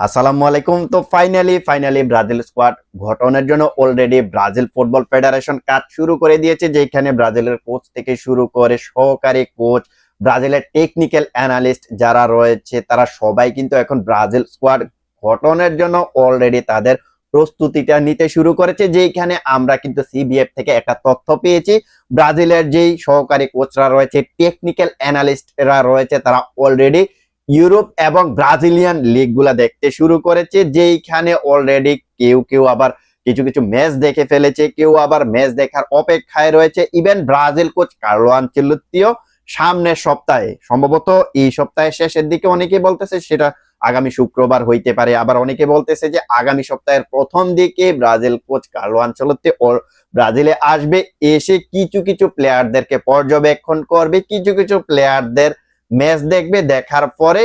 আসসালামু আলাইকুম। তো ফাইনালি ফাইনালি ব্রাজিল স্কোয়াড গঠনের জন্য অলরেডি ব্রাজিল ফুটবল ফেডারেশন কাজ শুরু করে দিয়েছে, যেখানে ব্রাজিলের কোচ থেকে শুরু করে সহকারী কোচ ব্রাজিলের টেকনিক্যাল অ্যানালিস্ট যারা রয়েছে, তারা সবাই কিন্তু এখন ব্রাজিল স্কোয়াড গঠনের জন্য অলরেডি তাদের প্রস্তুতিটা নিতে শুরু করেছে যেখানে আমরা কিন্তু সিবিএফ থেকে একটা তথ্য পেয়েছি। ব্রাজিলের যেই সহকারী কোচরা রয়েছে টেকনিক্যাল অ্যানালিস্টরা রয়েছে, তারা অলরেডি ইউরোপ এবং ব্রাজিলিয়ান লিগগুলা দেখতে শুরু করেছে, যেইখানে অলরেডি কেউ কেউ আবার কিছু কিছু ম্যাচ দেখে ফেলেছে, কেউ আবার ম্যাচ দেখার অপেক্ষায় রয়েছে। ইভেন ব্রাজিল কোচ কার্লো আনচেলত্তিও সামনের সপ্তাহে, সম্ভবত এই সপ্তাহের শেষের দিকে অনেকে বলতেছে, সেটা আগামী শুক্রবার হইতে পারে। আবার অনেকে বলতেছে যে আগামী সপ্তাহের প্রথম দিকে ব্রাজিল কোচ কার্লো আনচেলত্তি ও ব্রাজিলে আসবে। এসে কিছু কিছু প্লেয়ারদেরকে পর্যবেক্ষণ করবে, কিছু কিছু প্লেয়ারদের ম্যাচ দেখবে, দেখার পরে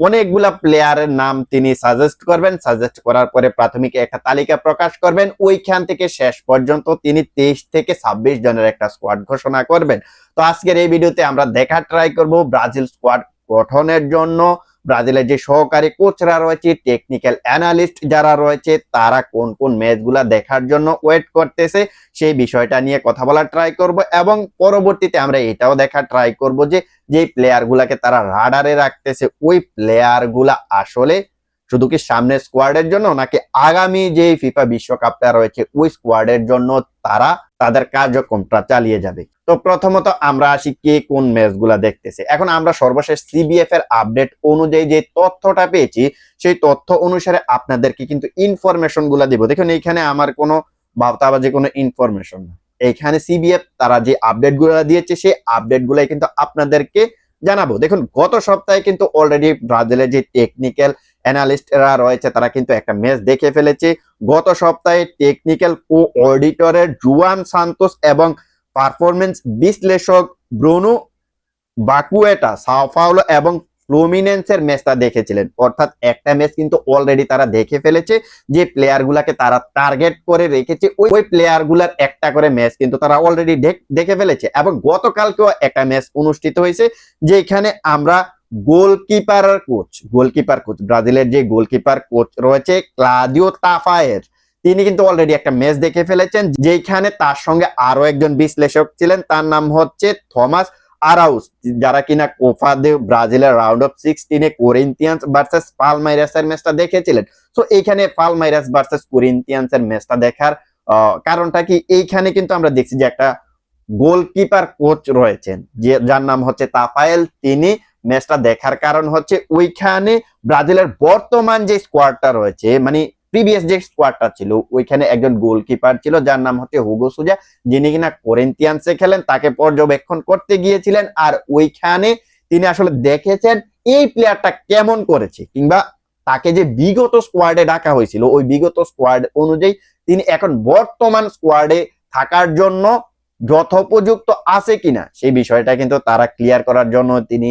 অনেকগুলা প্লেয়ারের নাম তিনি সাজেস্ট করবেন সাজেস্ট করার পরে প্রাথমিক একটা তালিকা প্রকাশ করবেন, ওইখান থেকে শেষ পর্যন্ত তিনি তেইশ থেকে ছাব্বিশ জনের একটা স্কোয়াড ঘোষণা করবেন। তো আজকের এই ভিডিওতে আমরা দেখা ট্রাই করব ব্রাজিল স্কোয়াড গঠনের জন্য। ব্রাজিলের যে সহকারী কোচরা রয়েছে টেকনিক্যাল অ্যানালিস্ট যারা রয়েছে, তারা কোন কোন ম্যাচগুলা দেখার জন্য ওয়েট করতেছে, সেই বিষয়টা নিয়ে কথা বলার ট্রাই করব এবং পরবর্তীতে আমরা এটাও দেখার ট্রাই করব যে, যেই প্লেয়ার গুলাকে তারা রাডারে রাখতেছে, ওই প্লেয়ারগুলা আসলে শুধু কি সামনের স্কোয়াডের জন্য, নাকি আগামী যে ফিফা বিশ্বকাপটা রয়েছে, ওই স্কোয়াডের জন্য তারা তাদের কার্যক্রমটা চালিয়ে যাবে। তো প্রথমত আমরা আসি কে কোন ম্যাচগুলা দেখতেছে। এখন আমরা সর্বশেষ সিবিএফ এর আপডেট অনুযায়ী যে তথ্যটা পেয়েছি, সেই তথ্য অনুসারে আপনাদেরকে কিন্তু ইনফরমেশনগুলা দিব। দেখুন, এইখানে আমার কোনো বার্তাবাজি কোনো ইনফরমেশন না। এইখানে সিবিএফ তারা যে আপডেটগুলো দিয়েছে, সেই আপডেট গুলাই কিন্তু আপনাদেরকে জানাব। দেখুন, গত সপ্তাহে কিন্তু অলরেডি ব্রাজিলের যে টেকনিক্যাল অ্যানালিস্টরা রয়েছে, তারা কিন্তু একটা ম্যাচ দেখে ফেলেছে। গত সপ্তাহে টেকনিক্যাল কো অডিটরের জুয়ান সান্তোস এবং পারফরমেন্স বিশ্লেষক ব্রুনো বাকুয়েটা সাওফাউলো এবং ফ্লুমিনেন্সের ম্যাচটা দেখেছিলেন। অর্থাৎ একটা ম্যাচ কিন্তু অলরেডি তারা দেখে ফেলেছে যে প্লেয়ার গুলাকে তারা টার্গেট করে রেখেছে। ওই ওই প্লেয়ার একটা করে ম্যাচ কিন্তু তারা অলরেডি দেখে ফেলেছে। এবং গতকালকেও একটা ম্যাচ অনুষ্ঠিত হয়েছে, যেখানে আমরা গোলকিপার কোচ গোলকিপার কোচ, ব্রাজিলের যে গোলকিপার কোচ রয়েছে ক্লাদিও তাফায়ের, তিনি কিন্তু অলরেডি একটা ম্যাচ দেখে ফেলেছেন যেখানে তার সঙ্গে আরও একজন বিশ্লেষক ছিলেন, তার নাম হচ্ছে থমাস আরাউস, যারা কিনা কোফা দে ব্রাজিলের রাউন্ড অফ সিক্সটিনে কোরিন্থিয়ান্স ভার্সেস পালমাইরাস এর ম্যাচটা দেখেছিলেন। তো এইখানে পালমাইরাস ভার্সেস কোরিন্থিয়ান্স এর ম্যাচটা দেখার কারণটা কি? এইখানে কিন্তু আমরা দেখছি যে একটা গোলকিপার কোচ রয়েছেন, যে, যার নাম হচ্ছে তাফায়েল, তিনি ম্যাচটা দেখার কারণ হচ্ছে ওইখানে ব্রাজিলের বর্তমান যে স্কোয়াডটা রয়েছে মানে প্রিভিয়াস যে স্কোয়াডটা ছিল, ওইখানে একজন গোলকিপার ছিল যার নাম হচ্ছে হুগো সুজা, যিনি কিনা কোরেন্তিয়ান্সে খেলেন, তাকে পর্যবেক্ষণ করতে গিয়েছিলেন, আর ওইখানে তিনি আসলে দেখেছেন এই প্লেয়ারটা কেমন করেছে, কিংবা তাকে যে বিগত স্কোয়াডে ডাকা হয়েছিল, ওই বিগত স্কোয়াড অনুযায়ী তিনি এখন বর্তমান স্কোয়াডে থাকার জন্য যথোপযুক্ত আছে কিনা, সেই বিষয়টা কিন্তু তারা ক্লিয়ার করার জন্য তিনি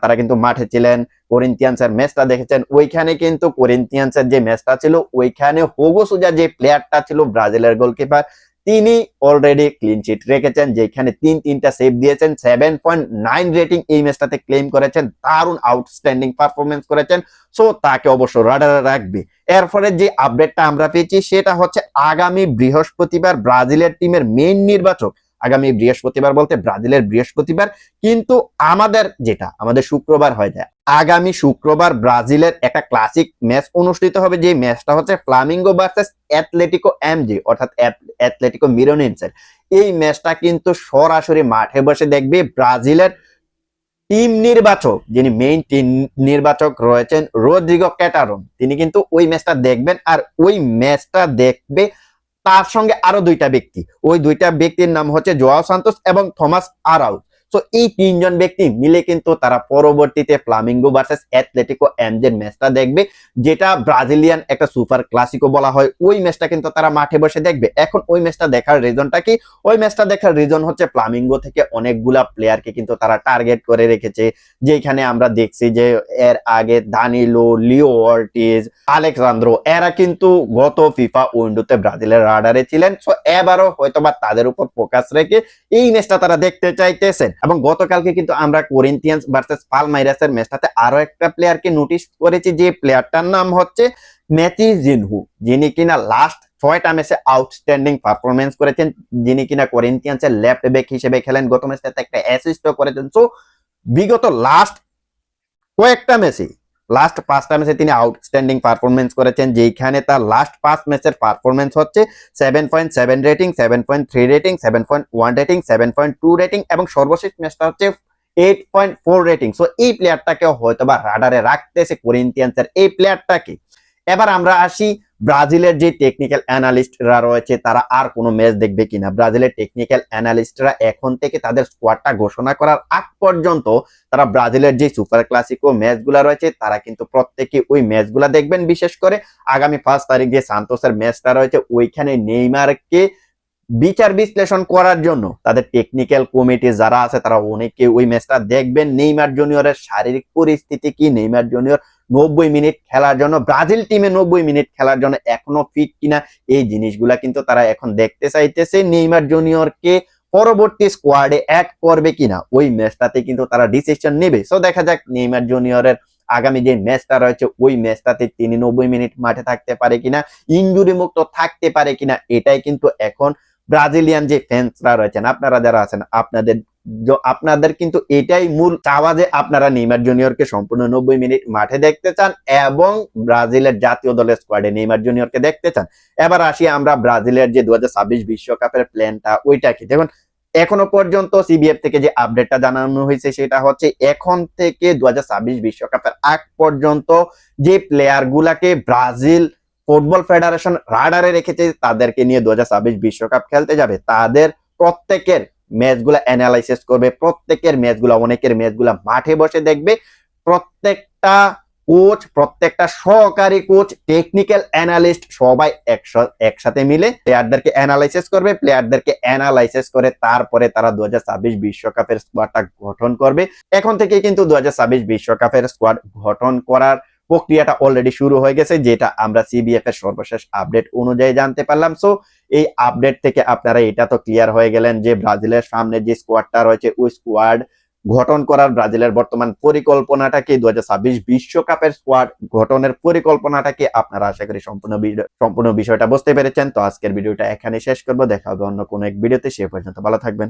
তারা কিন্তু মাঠে ছিলেন। কোরিন্থিয়ান্সের ম্যাচটা দেখেছেন। ওইখানে কিন্তু কোরিন্থিয়ান্সের যে ম্যাচটা ছিল, ওইখানে হোগোসুজা যে প্লেয়ারটা ছিল, ব্রাজিলের গোলকিপার তিনি অলরেডি ক্লিন চিট রেখেছেন, যেখানে তিন, তিনটা সেভ দিয়েছেন সেভেন পয়েন্ট নাইন রেটিং এই ম্যাচটাতে ক্লেম করেছেন, দারুণ আউটস্ট্যান্ডিং পারফরমেন্স করেছেন। সো তাকে অবশ্য রাডারে রাখবে। এরপরে যে আপডেটটা আমরা পেয়েছি, সেটা হচ্ছে আগামী বৃহস্পতিবার ব্রাজিলের টিমের মেইন নির্বাচক, আগামী বৃহস্পতিবার বলতে ব্রাজিলের বৃহস্পতিবার, কিন্তু আমাদের যেটা, আমাদের শুক্রবার হয়ে যায় আগামী শুক্রবার ব্রাজিলের একটা ক্লাসিক ম্যাচ অনুষ্ঠিত হবে যে ম্যাচটা হচ্ছে ফ্লামিঙ্গো ভার্সেস অ্যাথলেটিকো এমজি অর্থাৎ অ্যাথলেটিকো মিরোনিন্সের এই ম্যাচটা কিন্তু সরাসরি মাঠে বসে দেখবে, ব্রাজিলের টিম নির্বাচক, যিনি মেইন টিম নির্বাচক রয়েছেন রোদ্রিগো ক্যাটারন। তিনি কিন্তু ওই ম্যাচটা দেখবেন আর ওই ম্যাচটা দেখবে তার সঙ্গে আরও দুইটা ব্যক্তি। ওই দুইটা ব্যক্তির নাম হচ্ছে জোয়াও সান্তোস এবং থমাস আরাউস তো এই তিনজন ব্যক্তি মিলে কিন্তু তারা পরবর্তীতে ফ্লামিঙ্গো ভার্সেস অ্যাথলেটিকো এমজের ম্যাচটা দেখবে, যেটা ব্রাজিলিয়ান একটা সুপার ক্লাসিকো বলা হয়। ওই ম্যাচটা কিন্তু তারা মাঠে বসে দেখবে। এখন ওই ম্যাচটা দেখার রিজনটা কি? ওই ম্যাচটা দেখার রিজন হচ্ছে ফ্লামিঙ্গো থেকে অনেকগুলা প্লেয়ারকে কিন্তু তারা টার্গেট করে রেখেছে যেখানে আমরা দেখছি যে এর আগে দানিলো লিও অর্টিজ আলেক্সান্দ্রো এরা কিন্তু গত ফিফা উইন্ডোতে ব্রাজিলের রাডারে ছিলেন। সো এবারও হয়তোবা তাদের উপর ফোকাস রেখে এই ম্যাচটা তারা দেখতে চাইতেছেন। এবং গতকালকে কিন্তু আমরা কোরিন্থিয়ান্স ভার্সেস পালমাইরাসের ম্যাচটাতে আরও একটা প্লেয়ারকে নোটিশ করেছি, যে প্লেয়ারটার নাম হচ্ছে ম্যাথি জিনহু যিনি কিনা লাস্ট ছয়টা ম্যাচে আউটস্ট্যান্ডিং পারফরমেন্স করেছেন, যিনি কিনা কোরিন্থিয়ান্সের লেফট ব্যাক হিসেবে খেলেন, গত ম্যাচটাতে একটা অ্যাসিস্টও করেছেন। সো বিগত লাস্ট কয়েকটা ম্যাচে লাস্ট পাঁচটা ম্যাচে তিনি আউটস্ট্যান্ডিং পারফরমেন্স করেছেন যেখানে তার লাস্ট পাঁচ ম্যাচের পারফরমেন্স হচ্ছে seven point seven rating seven point three rating seven point one rating seven point two rating এবং সর্বশেষ ম্যাচটা হচ্ছে eight point four rating so এই প্লেয়ারটাকেও হয়তো বা রাডারে রাখতেছে কোরিন্থিয়ান্সের এই প্লেয়ারটাকে এবার আমরা আসি ব্রাজিলের যে টেকনিক্যাল অ্যানালিস্টরা রয়েছে, তারা আর কোনো ম্যাচ দেখবে কিনা? ব্রাজিলের টেকনিক্যাল অ্যানালিস্টরা এখন থেকে তাদের স্কোয়াডটা ঘোষণা করার আগ পর্যন্ত তারা ব্রাজিলের যে সুপার ক্লাসিকো ম্যাচগুলো রয়েছে, তারা কিন্তু প্রত্যেকে ওই ম্যাচগুলা দেখবেন। বিশেষ করে আগামী পাঁচ তারিখ যে সান্তোসের ম্যাচটা রয়েছে, ওইখানে নেইমারকে বিচার বিশ্লেষণ করার জন্য তাদের টেকনিক্যাল কমিটি যারা আছে, তারা অনেকে ওই ম্যাচটা দেখবেন। নেইমার জুনিয়রের শারীরিক পরিস্থিতি কি? নেইমার জুনিয়র নব্বই মিনিট খেলার জন্য, ব্রাজিল টিমে নব্বই মিনিট খেলার জন্য এখনও ফিট কিনা? এই জিনিসগুলা কিন্তু তারা এখন দেখতে চাইতেছে। নেইমার জুনিয়রকে পরবর্তী স্কোয়াডে অ্যাড করবে কিনা? ওই ম্যাচটাতে কিন্তু তারা ডিসিশন নেবে। সো দেখা যাক নেইমার জুনিয়রের আগামী যে ম্যাচটা রয়েছে, ওই ম্যাচটাতে তিনি নব্বই মিনিট মাঠে থাকতে পারে কিনা? ইনজুরি মুক্ত থাকতে পারে কিনা? এটাই কিন্তু এখন ব্রাজিলিয়ান যে ফ্যান্সরা রয়েছেন, আপনারা যারা আছেন, আপনাদের আপনাদের কিন্তু এটাই মূল চাওয়া যে আপনারা নেইমার জুনিয়রকে সম্পূর্ণ নব্বই মিনিট মাঠে দেখতে চান এবং ব্রাজিলের জাতীয় দলের স্কোয়াডে নেইমার জুনিয়রকে দেখতে চান। এবার আসি আমরা ব্রাজিলের যে দু বিশ্বকাপের প্ল্যানটা ওইটা কি? দেখুন, এখনও পর্যন্ত সিবিএফ থেকে যে আপডেটটা জানানো হয়েছে সেটা হচ্ছে এখন থেকে দু বিশ্বকাপের আগ পর্যন্ত যে প্লেয়ার গুলাকে ব্রাজিল ফুটবল ফেডারেশন রাডারে রেখেছে তাদেরকে নিয়ে দু বিশ্বকাপ খেলতে যাবে। তাদের প্রত্যেকের ম্যাচগুলা অ্যানালাইসিস করবে, প্রত্যেকের ম্যাচগুলা, অনেকের ম্যাচগুলা মাঠে বসে দেখবে। প্রত্যেকটা কোচ প্রত্যেকটা সহকারী কোচ টেকনিক্যাল অ্যানালিস্ট সবাই একস- একসাথে মিলে প্লেয়ারদেরকে অ্যানালাইসিস করবে প্লেয়ারদেরকে অ্যানালাইসিস করে তারপরে তারা দু বিশ্বকাপের স্কোয়াডটা গঠন করবে। এখন থেকে কিন্তু দু বিশ্বকাপের স্কোয়াড গঠন করার প্রক্রিয়াটা অলরেডি শুরু হয়ে গেছে, যেটা আমরা সিবিএফ এর সর্বশেষ আপডেট অনুযায়ী জানতে পারলাম। সো এই আপডেট থেকে আপনারা এটা তো ক্লিয়ার হয়ে গেলেন যে ব্রাজিলের সামনে যে স্কোয়াডটা রয়েছে, ওই স্কোয়াড গঠন করার ব্রাজিলের বর্তমান পরিকল্পনাটা কি দু বিশ্বকাপের স্কোয়াড গঠনের পরিকল্পনাটা কি আপনারা আশা করি সম্পূর্ণ সম্পূর্ণ বিষয়টা বুঝতে পেরেছেন। তো আজকের ভিডিওটা এখানে শেষ করব। দেখা হবে অন্য কোনো এক ভিডিওতে। সে পর্যন্ত ভালো থাকবেন।